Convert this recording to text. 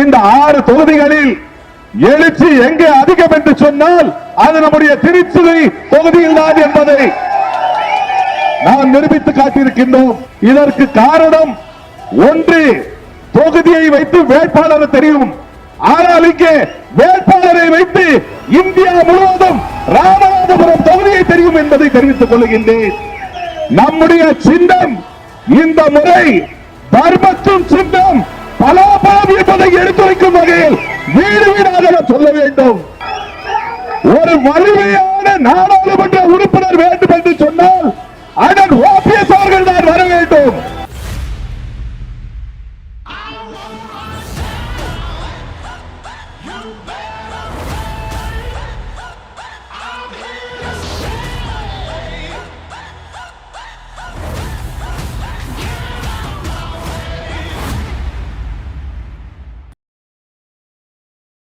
இந்த ஆறு தொகுதிகளில் எழுச்சி எங்கே அதிகம் என்று சொன்னால் அது நம்முடைய திருச்சுவை தொகுதியில் தான் என்பதை நாம் நிரூபித்து காட்டியிருக்கின்றோம். இதற்கு காரணம் ஒன்று தொகுதியை வைத்து வேட்பாளர் தெரியும். ஆனால் இங்கே வேட்பாளரை வைத்து இந்தியா முழுவதும் ராமநாதபுரம் தொகுதியை தெரியும் என்பதை தெரிவித்துக் கொள்கின்றேன். நம்முடைய சின்னம் இந்த முறை தர்மத்தின் சின்னம் இருப்பதை எடுத்துரைக்கும் வகையில் வீடு வீடாக சொல்ல வேண்டும் ஒரு வலிமையான நாடாளுமன்ற உறுப்பினர் வேண்டும் என்று சொன்னால் அண்ணன் ஓபிஎஸ் அவர்கள் தான் வர வேண்டும் You!